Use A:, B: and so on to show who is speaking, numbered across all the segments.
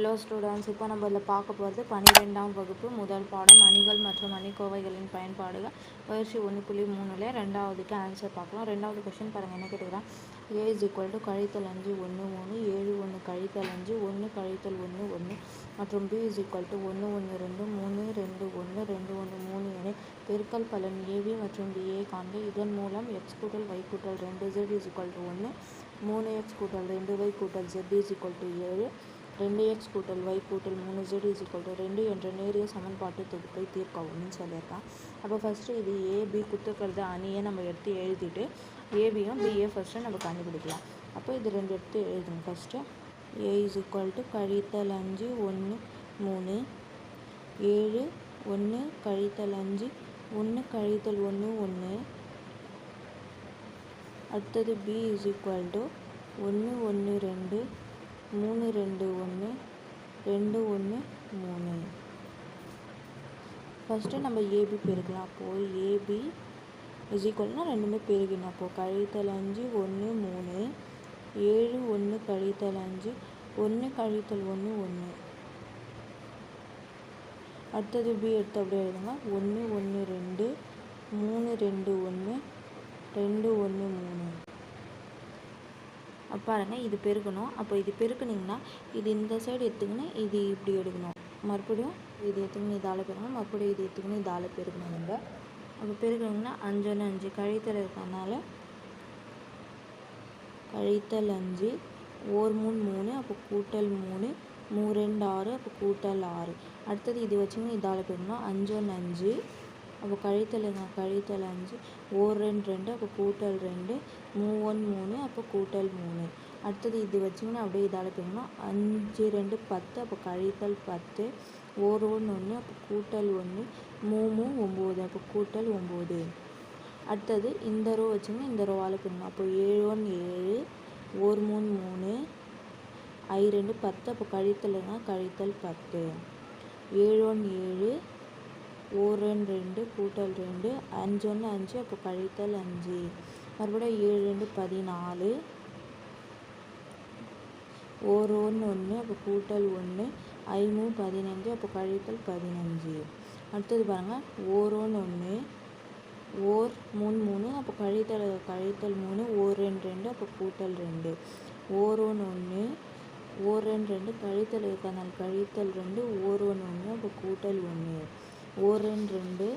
A: Hello students இப்போ நம்ம இதில் பார்க்க போகிறது பன்னிரெண்டாம் வகுப்பு முதல் பாடம் அணிகள் மற்றும் அணிக்கோவைகளின் பயன்பாடுகள். பயிற்சி ஒன்று புள்ளி மூணுல ரெண்டாவதுக்கு ஆன்சர் பார்க்கலாம். ரெண்டாவது கொஷின் பாருங்கள் என்ன கேட்டுக்கிறான் ஏ இஸ் ஈக்குவல் டு கழித்தல் அஞ்சு ஒன்று மூணு ஏழு ஒன்று கழித்தல் அஞ்சு ஒன்று கழித்தல் ஒன்று ஒன்று மற்றும் பி இஸ் ஈக்குவல் டு ஒன்று ஒன்று ரெண்டு மூணு ரெண்டு ஒன்று ரெண்டு ஒன்று மூணு என பெருக்கல் பலன் ஏவி மற்றும் பிஏ காண்க. இதன் மூலம் எக்ஸ் கூட்டல் ஒய் கூட்டல் ரெண்டு ஜெட் இஸ் ஈக்குவல் டு ஒன்று மூணு எக்ஸ் கூட்டல் ரெண்டு ஒய் கூட்டல் ஜெட் இஸ் ஈக்குவல் டு ஏழு. ரெண்டு எக்ஸ் கூட்டல் ஒய் கூட்டல் மூணு ஜெட் இஸ் ஈக்குவல் டு ரெண்டு என்ற நேரிய சமன்பாட்டு தொகுப்பை தீர்க்கவும்னு சொல்லியிருக்கான். அப்போ ஃபஸ்ட்டு இது ஏபி குத்துக்கிறது அணியை நம்ம எடுத்து எழுதிட்டு ஏபியும் பிஏ ஃபஸ்ட்டு நம்ம கண்டுபிடிக்கலாம். அப்போ இது ரெண்டு எடுத்து எழுதுங்க first A is equal to கழித்தல் அஞ்சு ஒன்று மூணு ஏழு ஒன்று கழித்தல் அஞ்சு ஒன்று கழித்தல் ஒன்று ஒன்று அடுத்தது பி இஸ் ஈக்குவல் டு ஒன்று ஒன்று ரெண்டு மூணு ரெண்டு ஒன்று ரெண்டு ஒன்று மூணு. ஃபஸ்ட்டு நம்ம ஏபி பெருக்கலாம். அப்போது ஏபி இஸ் ஈக்குவல்னால் ரெண்டுமே பெருகிடணும் அப்போது கழித்தல் அஞ்சு ஒன்று மூணு. ஏழு ஒன்று கழித்தல் அஞ்சு. ஒன்று கழித்தல் ஒன்று ஒன்று. அடுத்தது பி எடுத்து அப்படியே எழுதுங்க. ஒன்று ஒன்று ரெண்டு. மூணு ரெண்டு ஒன்று ரெண்டு ஒன்று மூணு பாருங்கள் இது பெருக்கணும் அப்போ இது பெருக்குனிங்கன்னா இது இந்த சைடு எடுத்துக்கின்னு இது இப்படி எடுக்கணும். மறுபடியும் இது எடுத்துக்கணும் இதால் பெருக்கணும். மறுபடியும் இது எடுத்துக்கணும் இதால் பெருக்கணும் நம்ம. அப்போ பெருக்கணுங்கன்னா அஞ்சொன்று அஞ்சு. கழித்தல் இருக்கறனால கழித்தல் அஞ்சு ஓர் மூணு மூணு அப்போ கூட்டல் மூணு மூ ரெண்டு ஆறு அப்போ கூட்டல் ஆறு. அடுத்தது இது வச்சுங்க இதால் பெருக்கணும். அஞ்சொன்று அஞ்சு. அப்போ கழித்தல் கழித்தல் அஞ்சு. ஓர் ரெண்டு ரெண்டு அப்போ கூட்டல் ரெண்டு. மூவன் மூணு அப்போ கூட்டல் மூணு. அடுத்தது இது வச்சிங்கன்னா அப்படியே இதால் பெருக்கணும் அஞ்சு ரெண்டு பத்து அப்போ கழித்தல் பத்து. ஓர் ஒன்று ஒன்று அப்போ கூட்டல் ஒன்று மூணு ஒம்பது அப்போ கூட்டல் ஒம்பது. அடுத்தது இந்த ரோ வச்சுங்க இந்த ரோவால் பெருக்கணும் அப்போ ஏழு ஒன்று ஏழு ஓர் மூணு மூணு ஐ ரெண்டு பத்து அப்போ கழித்தல்னா கழித்தல் பத்து. ஏழு ஒன்று ஏழு ஓர் ரெண்டு ரெண்டு கூட்டல் ரெண்டு அஞ்சு ஒன்று அஞ்சு அப்போ கழித்தல் அஞ்சு. மறுபடியும் ஏழு ரெண்டு பதினாலு. ஒரு ஒன்று ஒன்று அப்போ கூட்டல் ஒன்று ஐமூ பதினஞ்சு அப்போ கழித்தல் பதினஞ்சு. அடுத்தது பாருங்கள் ஓர் ஒன்று ஒன்று ஓர் மூணு மூணு அப்போ கழித்தல் கழித்தல் மூணு ஓர் ரெண்டு ரெண்டு அப்போ கூட்டல் ரெண்டு. ஓர் ஒன்று ஒன்று ஓர் ரெண்டு ரெண்டு கழித்தல் இருக்கனால கழித்தல் ரெண்டு ஓர் ஒன்று ஒன்று அப்போ கூட்டல் ஒன்று. ஓர் ரெண்டு ரெண்டு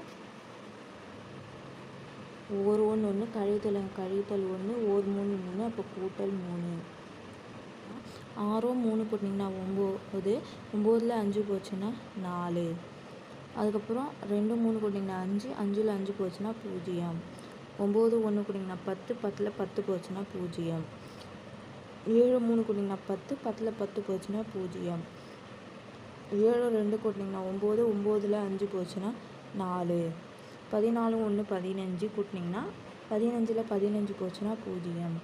A: ஓர் ஒன்று ஒன்று கழித்தல் கழித்தல் ஒன்று ஓர் மூணு மூணு அப்போ கூட்டல் மூணு. ஆறோ மூணு போட்டிங்கன்னா ஒம்பது ஒம்போதில் அஞ்சு போச்சுன்னா நாலு. அதுக்கப்புறம் ரெண்டு மூணு போட்டிங்கன்னா அஞ்சு அஞ்சில் அஞ்சு போச்சுன்னா பூஜ்ஜியம். ஒம்பது ஒன்று போட்டிங்கன்னா பத்து பத்தில் பத்து போச்சுன்னா பூஜ்ஜியம். ஏழு மூணு கூட்டிங்கன்னா பத்து பத்தில் பத்து போச்சுன்னா பூஜ்ஜியம். ஏழு ரெண்டு கூட்டிங்கன்னா ஒம்பது ஒம்போதில் அஞ்சு போச்சுன்னா நாலு. பதினாலு ஒன்று பதினஞ்சு கூட்டினீங்கன்னா பதினஞ்சில் பதினஞ்சு போச்சுன்னா பூஜ்ஜியம்.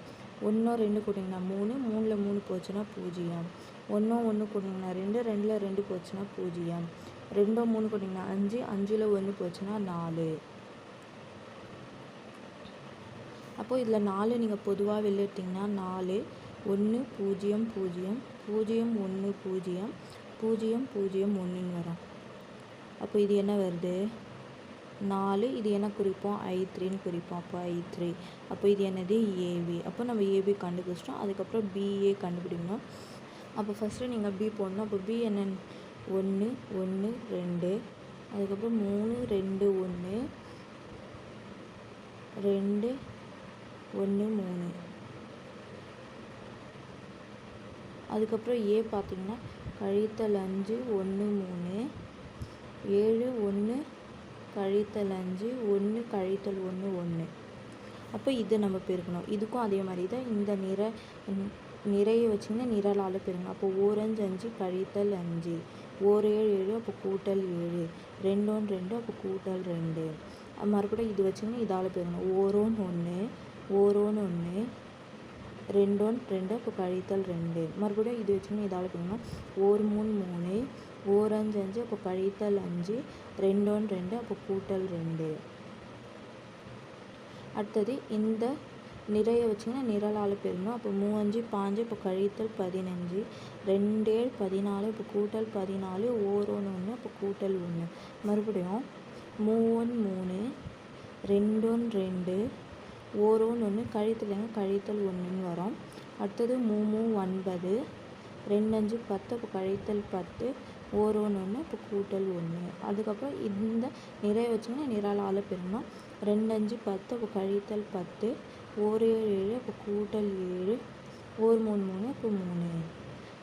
A: ஒன்றும் ரெண்டு கூட்டிங்கன்னா மூணு மூணில் மூணு போச்சுன்னா பூஜ்ஜியம். ஒன்றோ ஒன்று கூட்டிங்கன்னா ரெண்டு ரெண்டில் ரெண்டு போச்சுன்னா பூஜ்ஜியம். ரெண்டோ மூணு கூட்டிங்கன்னா அஞ்சு அஞ்சில் ஒன்று போச்சுன்னா நாலு. அப்போது இதில் நாலு நீங்கள் பொதுவாக வெளில எடுத்திங்கன்னா நாலு ஒன்று பூஜ்ஜியம் பூஜ்ஜியம் பூஜ்ஜியம் ஒன்று பூஜ்ஜியம் பூஜ்ஜியம் பூஜ்ஜியம் ஒன்றுன்னு வரும். அப்போ இது என்ன வருது? நாலு இது என்ன குறிப்போம்? ஐ த்ரீன்னு குறிப்போம். அப்போ ஐ த்ரீ அப்போ இது என்னது? ஏபி. அப்போ நம்ம ஏபி கண்டுபிடிச்சிட்டோம். அதுக்கப்புறம் பிஏ கண்டுபிடிக்கணும். அப்போ ஃபஸ்ட்டு நீங்கள் பி போடணும். அப்போ பி என்னென்னு ஒன்று ஒன்று ரெண்டு. அதுக்கப்புறம் மூணு ரெண்டு ஒன்று ரெண்டு ஒன்று மூணு. அதுக்கப்புறம் ஏ பார்த்தீங்கன்னா கழித்தல் அஞ்சு ஒன்று மூணு. ஏழு ஒன்று கழித்தல் அஞ்சு ஒன்று கழித்தல் ஒன்று ஒன்று அப்போ இதை நம்ம பெருக்கணும். இதுக்கும் அதே மாதிரி தான் இந்த நிற நிறைய வச்சிங்கன்னா நிரலால் பெருங்கணும் அப்போ ஓரஞ்சு அஞ்சு கழித்தல் அஞ்சு. ஓர் ஏழு ஏழு அப்போ கூட்டல் ஏழு. ரெண்டோன் ரெண்டு அப்போ கூட்டல் ரெண்டு. மறுபடியும் இது வச்சிங்கன்னா இதால் பெருங்கணும் ஓரோன் ஒன்று ஓரோன் ஒன்று ரெண்டோன் ரெண்டு அப்போ கழித்தல் ரெண்டு. மறுபடியும் இது வச்சுன்னா இதால் பெருங்கணும் ஓர் மூணு மூணு. ஓர் அஞ்சு அஞ்சு அப்போ கழித்தல் அஞ்சு ரெண்டோன் ரெண்டு அப்போ கூட்டல் ரெண்டு. அடுத்தது இந்த நிறைய வச்சிங்கன்னா நிரலால் பெருமை அப்போ மூவஞ்சு பாஞ்சு இப்போ கழித்தல் பதினஞ்சு ரெண்டு பதினாலு இப்போ கூட்டல் பதினாலு ஓரோன்னு ஒன்று இப்போ கூட்டல் ஒன்று மறுபடியும் மூவன் மூணு ரெண்டோன் ரெண்டு ஓரோன்னு ஒன்று ஒன்று கழித்தலைங்க கழித்தல் ஒன்றுன்னு வரும். அடுத்தது மூ ஒன்பது ரெண்டு அஞ்சு பத்து இப்போ கழித்தல் பத்து ஓர் ஒன்று ஒன்று இப்போ கூட்டல் ஒன்று அதுக்கப்புறம் இந்த நிறைய வச்சிங்கன்னா நிறால் ஆள ரெண்டு அஞ்சு பத்து அப்போ கழித்தல் பத்து. ஓர் ஏழு ஏழு இப்போ கூட்டல் ஏழு. ஓர் மூணு மூணு இப்போ மூணு.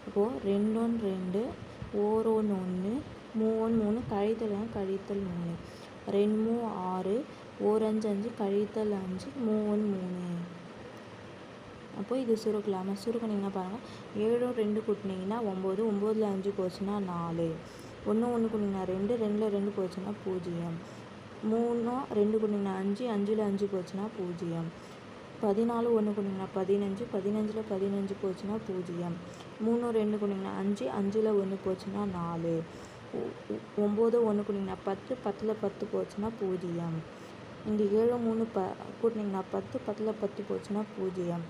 A: இப்போது ரெண்டு ஒன்று ரெண்டு ஓர் ஒன்று ஒன்று மூணு ஒன்று மூணு கழித்தல் கழித்தல் மூணு. ரெண்டு மூணு ஆறு ஓர் அஞ்சு அஞ்சு கழித்தல் அஞ்சு மூணு மூணு. அப்போ இது சுருக்கலாமா? சுருக்குனிங்கன்னா பாருங்கள் ஏழும் ரெண்டு கூட்டினீங்கன்னா ஒம்பது ஒம்போதில் அஞ்சு போச்சுன்னா நாலு. ஒன்று ஒன்று கூட்டிங்கன்னா ரெண்டு ரெண்டில் ரெண்டு போச்சுன்னா பூஜ்ஜியம். மூணும் ரெண்டு கூட்டிங்கன்னா அஞ்சு அஞ்சில் அஞ்சு போச்சுன்னா பூஜ்ஜியம். பதினாலு ஒன்று கூட்டிங்கன்னா பதினஞ்சு பதினஞ்சில் பதினஞ்சு போச்சுன்னா பூஜ்ஜியம். மூணு ரெண்டு கூட்டிங்கன்னா அஞ்சு அஞ்சில் ஒன்று போச்சுன்னா நாலு. ஒம்பது ஒன்று கூட்டிங்கன்னா பத்து பத்தில் பத்து போச்சுன்னா பூஜ்ஜியம். இங்கே ஏழு மூணு ப கூட்டினீங்கன்னா பத்து பத்தில் பத்து போச்சுன்னா பூஜ்ஜியம்.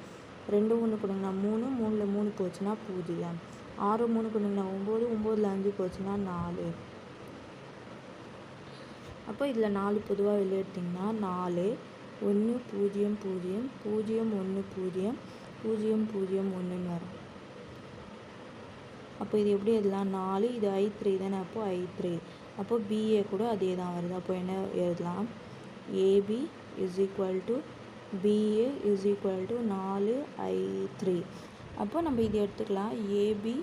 A: ரெண்டு ஒன்று கொடுங்கண்ணா. மூணு மூணில் மூணு போச்சுன்னா பூஜ்ஜியம். ஆறு மூணு கொடுங்கண்ணா. ஒம்பது ஒம்போதில் அஞ்சு போச்சுன்னா நாலு. அப்போ இதில் நாலு பொதுவாக வெளியே எடுத்திங்கன்னா நாலு. ஒன்று பூஜ்ஜியம் பூஜ்ஜியம். பூஜ்ஜியம் ஒன்று பூஜ்ஜியம். பூஜ்ஜியம் பூஜ்ஜியம் ஒன்றுன்னு வரும். அப்போ இது எப்படி எழுதலாம்? நாலு இது ஐ த்ரீ தானே? அப்போ ஐ த்ரீ அப்போ பிஏ கூட அதே தான் வருது. அப்போ என்ன எழுதலாம்? A B is equal to B A is equal to நாலு ஐ த்ரீ அப்போ நம்ம இது எடுத்துக்கலாம். ஏபி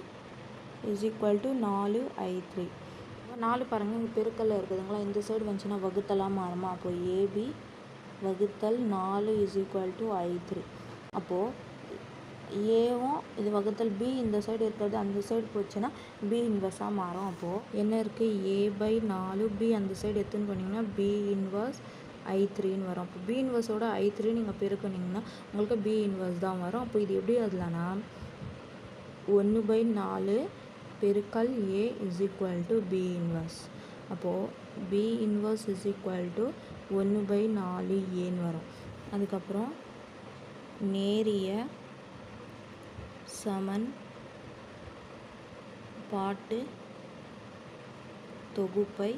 A: இஸ் ஈக்குவல் டு நாலு ஐ த்ரீ நாலு பாருங்கள் இங்கே பெருக்கல்ல இருக்குதுங்களா? இந்த சைடு வந்துச்சுன்னா வகுத்தலாம் மாறுமா? அப்போ ஏபி வகுத்தல் நாலு is equal to I three அப்போது ஏவும் இது வகுத்தல் பி இந்த சைடு இருக்கிறது அந்த சைடு போச்சுன்னா பி இன்வர்ஸாக மாறும். அப்போது என்ன இருக்குது ஏ பை நாலு பி அந்த சைடு எடுத்துன்னு போனீங்கன்னா பி இன்வர்ஸ் ஐ த்ரீன்னு வரும். அப்போ பி இன்வர்ஸோட ஐ த்ரீ நீங்கள் பெருக்குனீங்கன்னா உங்களுக்கு பி இன்வர்ஸ் தான் வரும். அப்போ இது எப்படி எழுதலாம்னா ஒன்று பை நாலு பெருக்கல் A is equal to B inverse அப்போது B inverse is equal to ஒன்று பை நாலு ஏன்னு வரும். அதுக்கப்புறம் நேரிய சமன் பாட்டு தொகுப்பை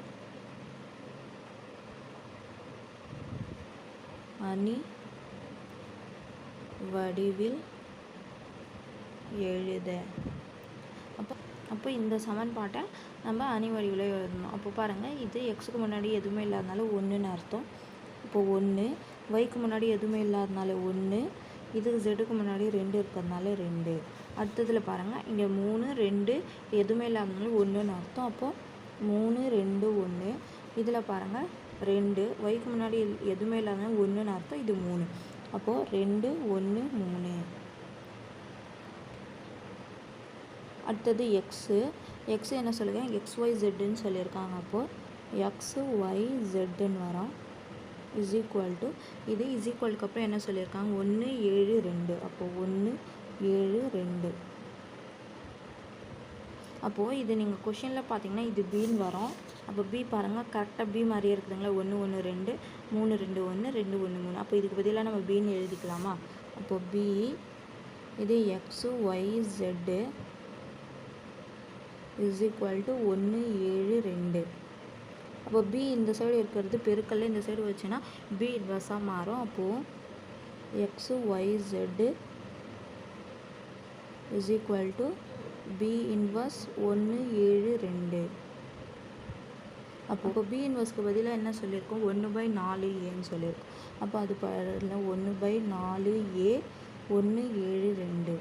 A: அணி வடிவில் எழுத. அப்போ அப்போ இந்த சமன்பாட்டை நம்ம அணி வடிவில் எழுதணும். அப்போ பாருங்கள் இது எக்ஸுக்கு முன்னாடி எதுவுமே இல்லாதனால ஒன்றுன்னு அர்த்தம். இப்போ ஒன்று ஒய்க்கு முன்னாடி எதுவுமே இல்லாதனால ஒன்று இதுக்கு ஜெட்டுக்கு முன்னாடி ரெண்டு இருக்கிறதுனால ரெண்டு. அடுத்ததில் பாருங்கள் இங்கே மூணு ரெண்டு எதுவுமே இல்லாதனால ஒன்றுன்னு அர்த்தம். அப்போது மூணு ரெண்டு ஒன்று இதில் பாருங்கள் ரெண்டு ஒய்க்கு முன்னாடி எதுவுமே இல்லாத ஒன்றுன்னு அர்த்தம் இது மூணு. அப்போது ரெண்டு ஒன்று மூணு. அடுத்தது எக்ஸு எக்ஸு என்ன சொல்லுவேன் எக்ஸ் ஒய் ஜெட்டுன்னு சொல்லியிருக்காங்க. அப்போது எக்ஸு ஒய் ஜெட்டுன்னு வரும். இஸ் ஈக்குவல் டு இது இஸ் ஈக்குவலுக்கு அப்புறம் என்ன சொல்லியிருக்காங்க? ஒன்று ஏழு ரெண்டு. அப்போது ஒன்று ஏழு ரெண்டு. அப்போது இது நீங்கள் கொஷினில் பார்த்தீங்கன்னா இது பீன் வரும். அப்போ பி பாருங்கள் கரெக்டாக பி மாதிரியே இருக்குதுங்களா? ஒன்று ஒன்று ரெண்டு மூணு ரெண்டு ஒன்று ரெண்டு ஒன்று மூணு. அப்போ இதுக்கு பதிலாக நம்ம பின்னு எழுதிக்கலாமா? அப்போது பி இது X Y Z is equal to ஒன்று ஏழு ரெண்டு. அப்போ பி இந்த சைடு இருக்கிறது பெருக்கல்ல இந்த சைடு வச்சுன்னா பி இன்வெர்ஸாக மாறும். அப்போது X Y Z is equal to B inverse ஒன்று ஏழு ரெண்டு. அப்போ பி இன்வர்ஸ்க்கு பதிலாக என்ன சொல்லியிருக்கோம்? ஒன்று பை நாலு ஏன்னு சொல்லியிருக்கோம். அப்போ அது பாருங்க ஒன்று பை நாலு ஏ ஒன்று ஏழு ரெண்டு.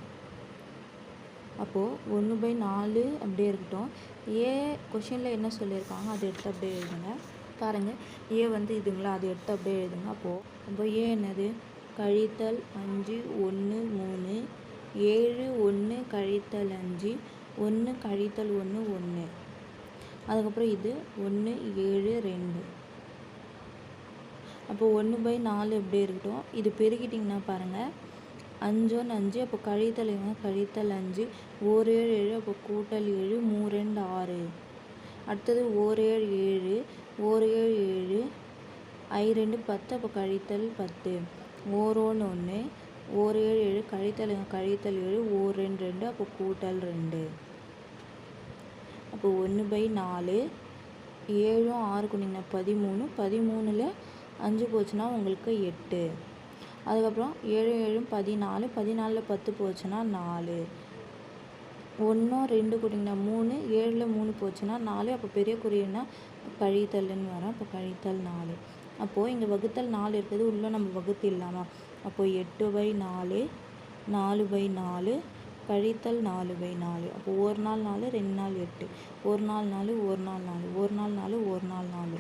A: அப்போது ஒன்று பை நாலு அப்படியே இருக்கட்டும். ஏ கொஷினில் என்ன சொல்லியிருக்காங்க? அதை எடுத்து அப்படியே எழுதுங்க. பாருங்கள் ஏ வந்து இதுங்களா? அதை எடுத்து அப்படியே எழுதுங்க. அப்போது அப்போ ஏ என்னது? கழித்தல் அஞ்சு ஒன்று மூணு. ஏழு ஒன்று கழித்தல் அஞ்சு. ஒன்று கழித்தல் ஒன்று ஒன்று அதுக்கப்புறம் இது ஒன்று ஏழு ரெண்டு. அப்போ ஒன்று பை நாலு எப்படி இருக்கட்டும்? இது பெருக்கிட்டிங்கன்னா பாருங்கள் அஞ்சோன்னு அஞ்சு அப்போ கழித்தல் எங்க கழித்தல் அஞ்சு. ஓர் ஏழு ஏழு அப்போ கூட்டல் ஏழு மூ ரெண்டு ஆறு. அடுத்தது ஓர் ஏழு ஏழு ஓர் ஏழு ஏழு ஐ ரெண்டு பத்து அப்போ கழித்தல் பத்து. ஓரோன்னு ஒன்று ஓர் ஏழு ஏழு கழித்தல் கழித்தல் ஏழு ஓர் ரெண்டு ரெண்டு அப்போ கூட்டல் ரெண்டு. அப்போ ஒன்று பை நாலு ஏழும் ஆறு குனிங்கன்னா பதிமூணு பதிமூணில் அஞ்சு போச்சுன்னா உங்களுக்கு எட்டு. அதுக்கப்புறம் ஏழு ஏழும் பதினாலு பதினாலில் பத்து போச்சுன்னா நாலு. ஒன்றும் ரெண்டு கூட்டிங்கன்னா மூணு ஏழில் மூணு போச்சுன்னா நாலு. அப்போ பெரிய குறியீடுனா கழித்தல்னு வரும். அப்போ கழித்தல் நாலு. அப்போது இங்கே வகுத்தல் நாலு இருக்கிறது உள்ளே நம்ம வகுத்து இல்லாமல் அப்போது எட்டு பை நாலு நாலு பை நாலு கழித்தல் நாலு பை நாலு. அப்போ ஒரு நாள் நாலு ரெண்டு நாள் எட்டு. ஒரு நாள் நாலு ஒரு நாள் நாலு. ஒரு நாள் நாலு ஒரு நாள் நாலு.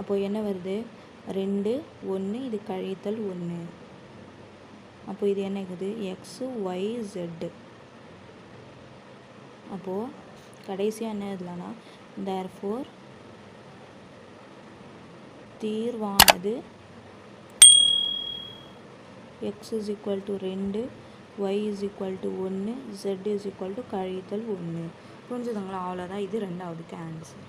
A: அப்போது என்ன வருது? ரெண்டு ஒன்று இது கழித்தல் ஒன்று அப்போ இது என்ன இருக்குது? எக்ஸு ஒய் ஜெட்டு அப்போது கடைசியாக என்ன எழுதலாம்னா தேர் ஃபோர் தீர்வானது எக்ஸ் இஸ் ஈக்குவல் டு ரெண்டு ஒய் இஸ் ஈக்குவல் டு ஒன்று ஜெட் இஸ் ஈக்குவல் டு கழித்தல் ஒன்று புரிஞ்சுதுங்களா? அவ்வளோதான் இது ரெண்டாவதுக்கு ஆன்சர்